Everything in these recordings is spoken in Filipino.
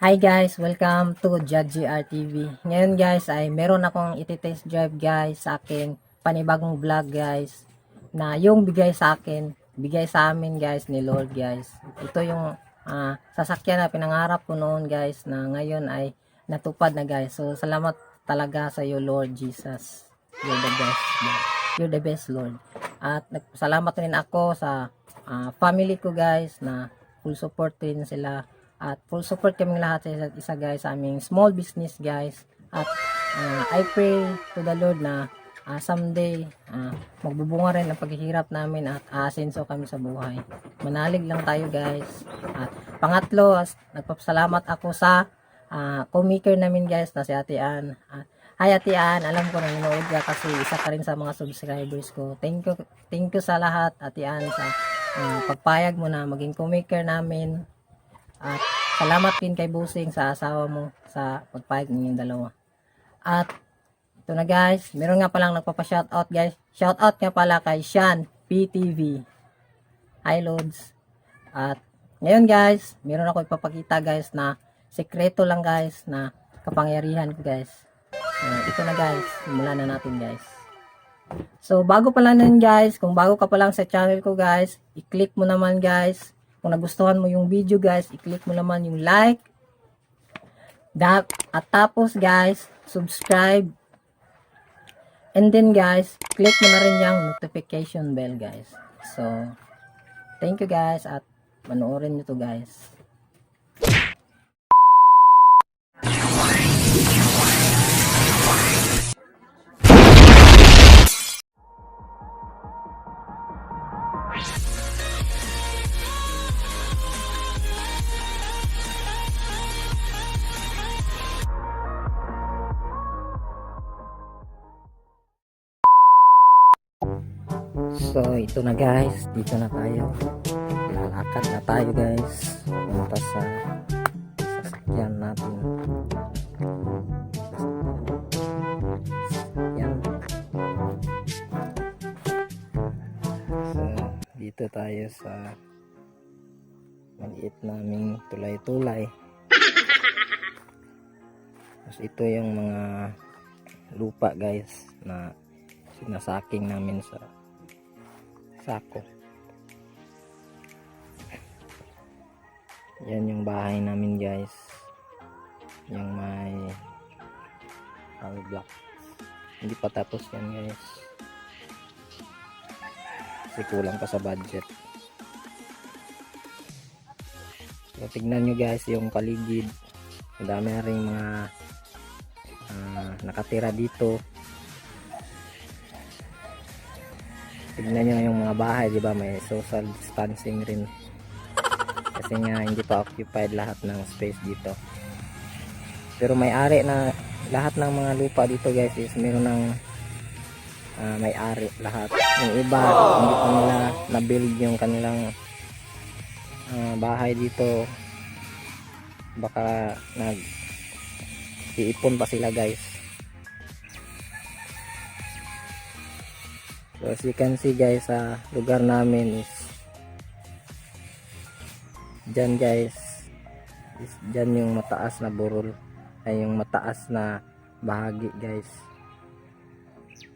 Hi guys, welcome to JudgeR TV. Ngayon guys ay meron akong iti-test drive guys sa akin panibagong vlog guys na yung bigay sa akin, bigay sa amin guys ni Lord guys. Ito yung ah, sasakyan na pinangarap ko noon guys na ngayon ay natupad na guys. So salamat talaga sa iyo Lord Jesus. You're the best. God. You're the best Lord. At nagpasalamat rin ako sa ah, family ko guys na full support din sila at full support kami lahat sa isa guys. Sa aming small business guys. At ah, I pray to the Lord na ah, someday ah, magbubunga rin ang paghihirap namin at aasenso kami sa buhay. Manalig lang tayo guys. At pangatlo as, nagpapasalamat ako sa ah, co-maker namin guys na si Ate Ann. At Hi Ate Ann, alam ko na nanood ka kasi isa ka rin sa mga subscribers ko. Thank you, thank you sa lahat Ate Ann sa ah, pagpayag mo na maging co-maker namin at salamat din kay Busing sa asawa mo sa pagpayag ninyong dalawa. At ito na guys, meron nga palang nagpapa-shoutout guys. Shoutout nga pala kay Sean PTV. Hi Lods. At ngayon guys, meron ako ipapakita guys na sekreto lang guys na kapangyarihan ko guys. So, ito na guys, simulan na natin guys. So, bago pa lang nun guys, kung bago ka pa lang sa channel ko guys, i-click mo naman guys. Kung nagustuhan mo yung video guys, i-click mo naman yung like. Da- at tapos guys, subscribe. And then guys, click mo na rin yung notification bell guys. So, thank you guys at manoorin nyo to guys. So, ito na guys. Dito na tayo. Lalakad na tayo guys. Punta sa sasakyan natin. Yan. So, dito tayo sa maliit naming tulay-tulay. Tapos ito yung mga lupa guys na sinasaking namin sa sako. Yan yung bahay namin guys. Yung may hollow block. Hindi pa tapos yan guys. Kasi kulang pa sa budget. So, tignan nyo guys yung paligid. Madami na rin mga ah, nakatira dito. Tignan nyo yung mga bahay di ba? May social distancing rin. Kasi nga hindi pa occupied lahat ng space dito. Pero may ari na lahat ng mga lupa dito guys is meron ng ah, may ari lahat. Yung iba hindi pa nila na build yung kanilang ah, bahay dito. Baka nag iipon pa sila guys So as you can see guys sa lugar namin is dyan guys is dyan yung mataas na burol ay yung mataas na bahagi guys.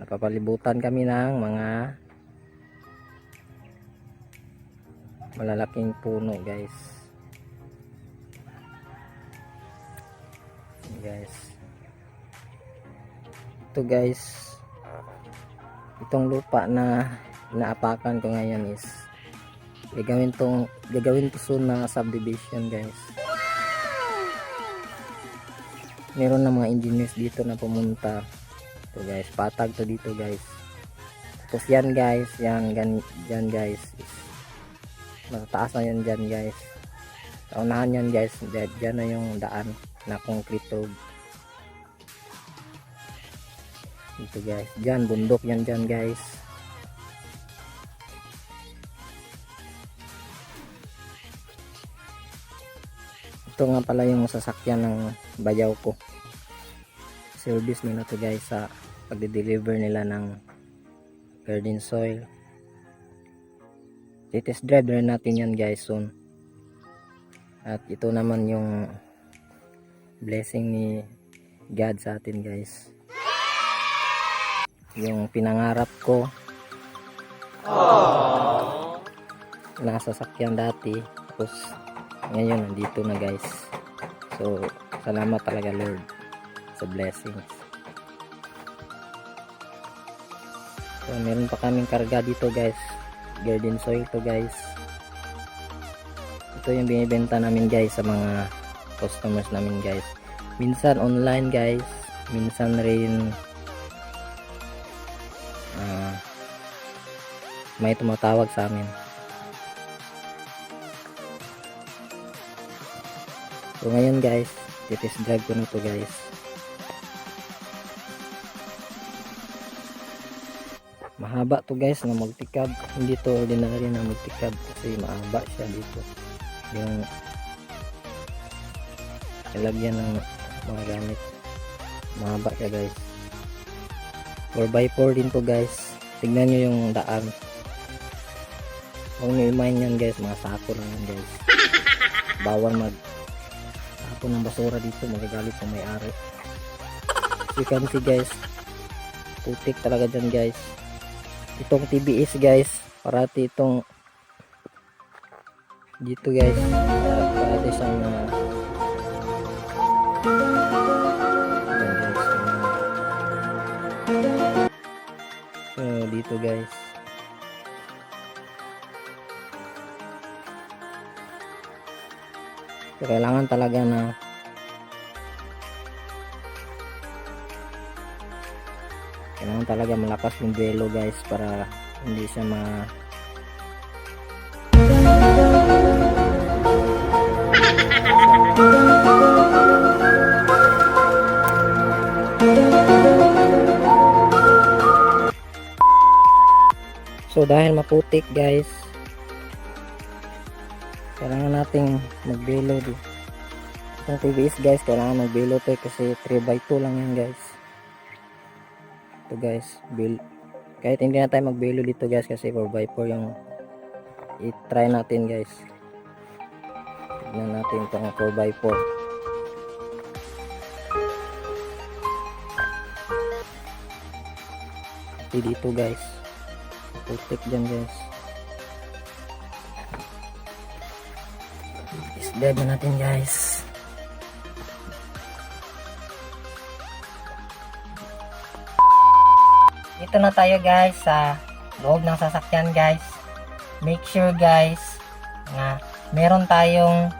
Napapalibutan kami ng mga malalaking puno guys. Guys. Ito guys itong lupa na naapakan ko ngayon is gagawin tong gagawin to soon na subdivision guys. Meron na mga engineers dito na pumunta. To guys patag to dito guys. Tapos yan guys yan gan, yan guys matataas na yan dyan guys. Sa unahan yan guys dyan, dyan na yung daan na concrete road dito guys. Dyan bundok. Yan dyan guys. Ito nga pala yung sasakyan ng bayaw ko. Service nila to guys sa pagde-deliver nila ng garden soil. Titest drive rin natin yan guys soon. At ito naman yung blessing ni God sa atin guys. Yung pinangarap ko nasa sakyan dati tapos ngayon nandito na guys. So salamat talaga Lord sa blessings. So meron pa kaming karga dito guys. Garden soil to guys. Ito yung binibenta namin guys sa mga customers namin guys. Minsan online guys, minsan rin may tumatawag sa amin. So ngayon guys, titest drive ko na to guys. Mahaba to guys na multicab. Hindi to ordinary na multicab kasi mahaba siya dito. Yung ilagyan ng mga gamit. Mahaba siya guys. 4x4 din to guys. Tignan nyo yung daan. Nyo imayin yan guys. Mga sako lang yan guys. Bawal mag sako ng basura dito. Magagalit sa may-ari. You can see guys. Putik talaga dyan guys. Itong TBS guys. Parati itong dito guys. Parati siyang uh. So, dito guys. Kailangan talaga na kailangan talaga malakas yung velo guys para hindi siya ma So dahil maputik guys, kailangan nating magbelo di. Itong TBS guys, kailangan magbelo to eh, kasi 3x2 lang yan guys. Ito guys, bill. Kahit hindi na tayo magbelo dito guys kasi 4x4 yung i-try natin guys. Tignan natin itong 4x4. Ito dito guys putik dyan guys isdab na natin guys. Dito na tayo guys sa loob ng sasakyan guys. Make sure guys nga meron tayong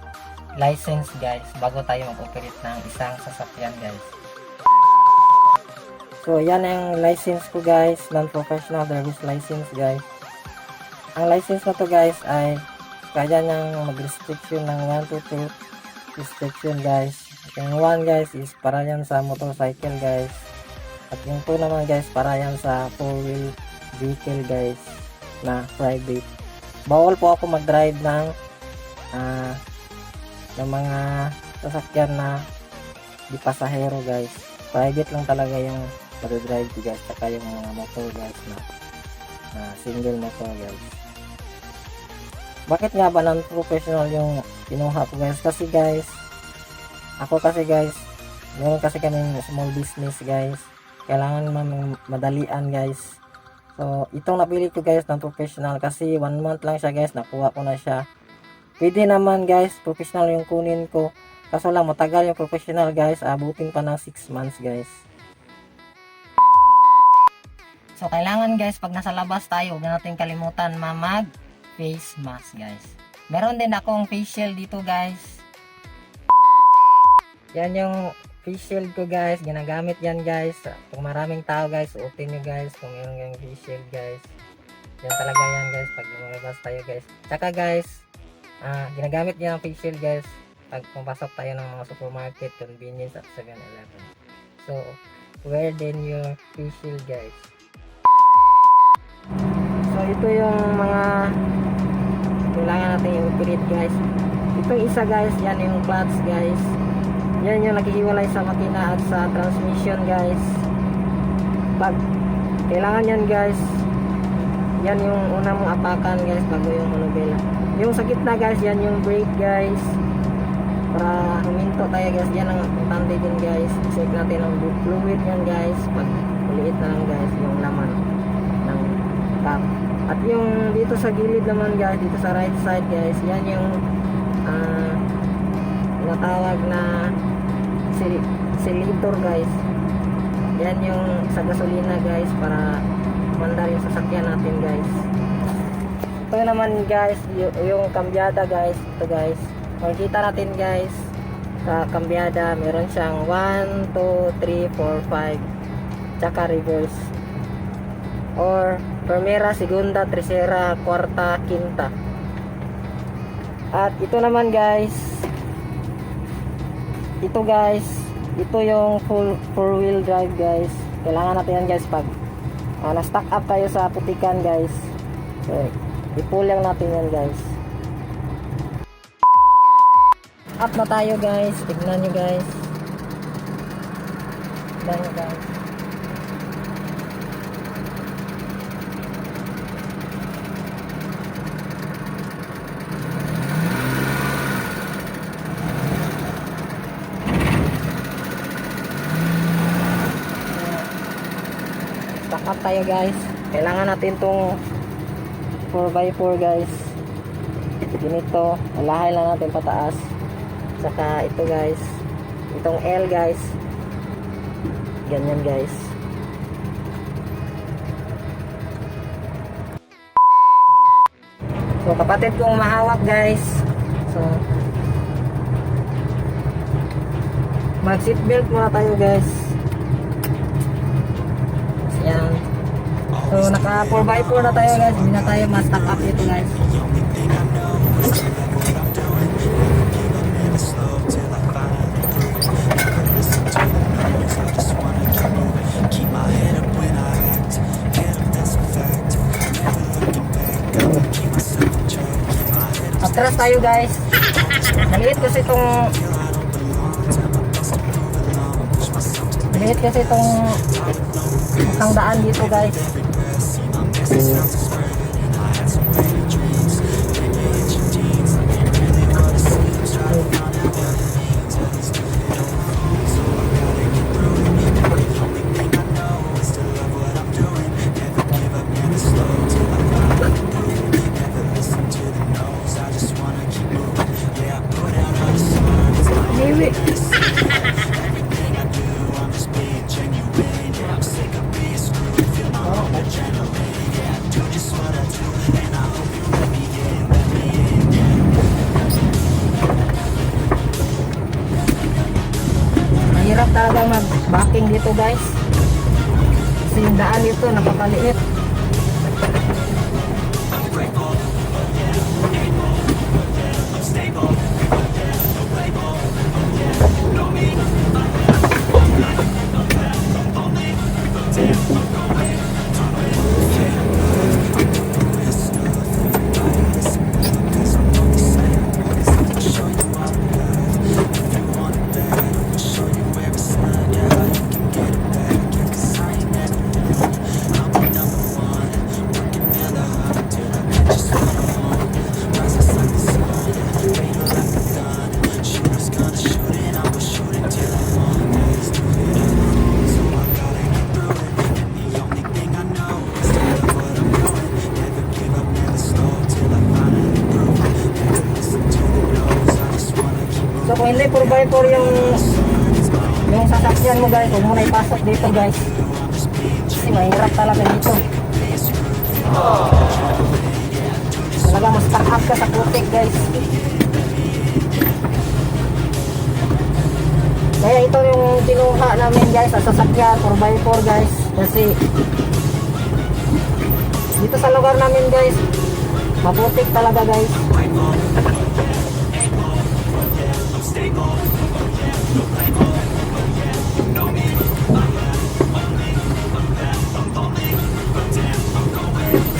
license guys bago tayo mag-operate ng isang sasakyan guys. So, yan ang license ko guys, non-professional driver's license guys. Ang license na to guys ay kaya niyang mag-restriction ng 1 to 2 restriction guys. Yung 1 guys is para yan sa motorcycle guys. At yung 2 naman guys para yan sa 4-wheel vehicle guys na private. Bawal po ako mag-drive ng ah ng mga sasakyan na di pasahero guys. Private lang talaga yung drive ko guys saka yung mga motor guys na, na single motor guys bakit nga ba non professional yung kinuha ko guys? Kasi guys ako kasi guys meron kasi kami small business guys. Kailangan naman madalian guys. So itong napili ko guys non professional kasi one month lang siya guys. Nakuha ko na siya. Pwede naman guys professional yung kunin ko. Kaso lang matagal yung professional guys. Abutin pa ng 6 months guys. So, kailangan guys, pag nasa labas tayo, huwag na natin kalimutan mamag face mask guys. Meron din akong face shield dito guys. Yan yung face shield ko guys. Ginagamit yan guys. Kung maraming tao guys, suotin nyo guys. Kung meron yung face shield guys. Yan talaga yan guys. Pag lumabas tayo guys. Tsaka guys, ah, ginagamit yan ang face shield guys. Pag pumasok tayo ng mga supermarket, convenience at 7-Eleven. So, wear din your face shield guys. So ito yung mga kailangan natin i-operate guys. Itong isa guys, yan yung clutch guys. Yan yung naghihiwalay sa makina at sa transmission guys. Pag kailangan yan guys, yan yung una mong apakan guys bago yung manubela. Yung sa gitna guys, yan yung brake guys. para huminto tayo guys yan ang importante din guys check natin ang fluid yan guys pag maliit na lang guys yung laman ng cap at yung dito sa gilid naman guys dito sa right side guys yan yung ah natawag na sil- silitor guys. Yan yung sa gasolina guys para mandar yung sasakyan natin guys. Ito naman guys yung kambyada guys ito guys. Makikita natin guys sa kambyada meron siyang 1, 2, 3, 4, 5 tsaka reverse or primera, segunda, tercera, kwarta, quinta. At ito naman guys. Ito guys. Ito yung full four wheel drive guys. Kailangan natin yan guys pag ah, na-stack up tayo sa putikan guys. So, i-pull lang natin yan guys. Up na tayo guys. Tignan nyo guys. Tignan nyo guys tayo guys. Kailangan natin tong 4x4 guys. Ganito. Alahay lang natin pataas. Saka ito guys. Itong L guys. Ganyan guys. So kapatid kong mahawak guys. So mag seatbelt muna tayo guys so naka 4x4 na tayo guys hindi na tayo ma-stack up ito guys Atras tayo guys. Maliit kasi itong Maliit kasi itong isang daan dito guys. Спасибо. Dito guys. Kasi yung daan dito napakaliit. So kung hindi 4x4 yung yung sasakyan mo guys, huwag mo na ipasok dito guys. Kasi mahirap talaga dito. Talaga mas stack up ka sa putik guys. Kaya ito yung kinuha namin guys sa sasakyan 4x4 guys. Kasi dito sa lugar namin guys, maputik talaga guys.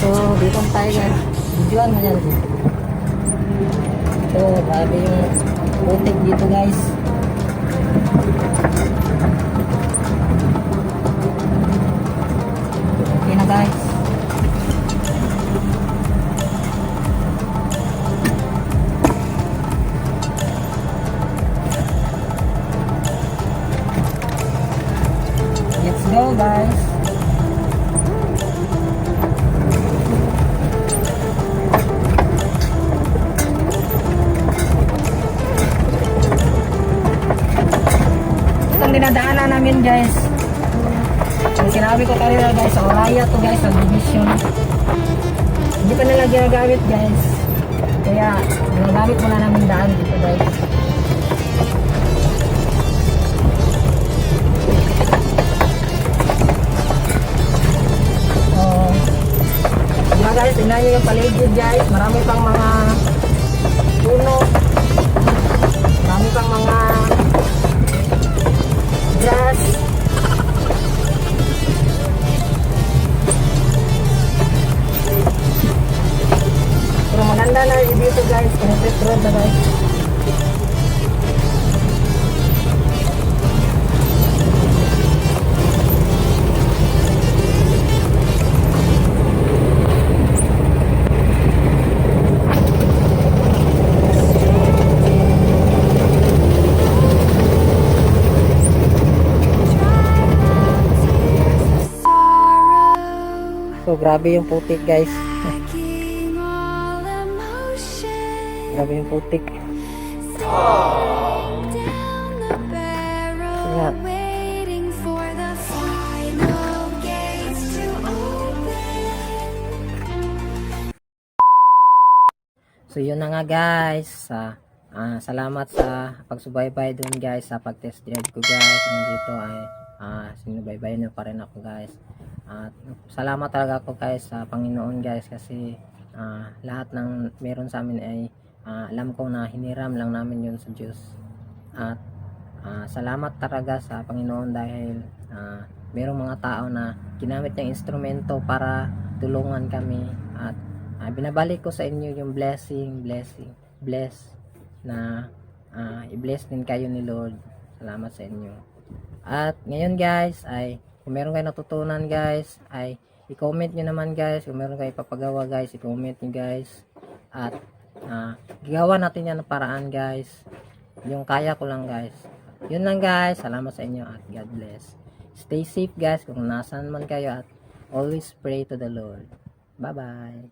So, dito tayo guys. Videoan mo yan. So, grabe yung putik dito guys. Yung paligid guys. Marami pang mga grabe yung putik guys. Grabe yung putik. open So yun na nga guys. Sa ah, salamat sa pagsubaybay dun guys sa pag-test drive ko guys. Nandito ay ah, sinubaybayan nyo pa rin ako guys. At salamat talaga ako guys sa Panginoon guys kasi ah, lahat ng meron sa amin ay ah, alam ko na hiniram lang namin yun sa Diyos. At ah, salamat talaga sa Panginoon dahil ah, merong mga tao na ginamit niyang instrumento para tulungan kami at Ah, binabalik ko sa inyo yung blessing, blessing, bless na ah, i-bless din kayo ni Lord. Salamat sa inyo. At ngayon guys ay kung meron kayo natutunan guys ay i-comment nyo naman guys. Kung meron kayo papagawa guys, i-comment nyo guys. At ah, gagawa natin yan ng paraan guys. Yung kaya ko lang guys. Yun lang guys. Salamat sa inyo at God bless. Stay safe guys kung nasaan man kayo at always pray to the Lord. Bye bye.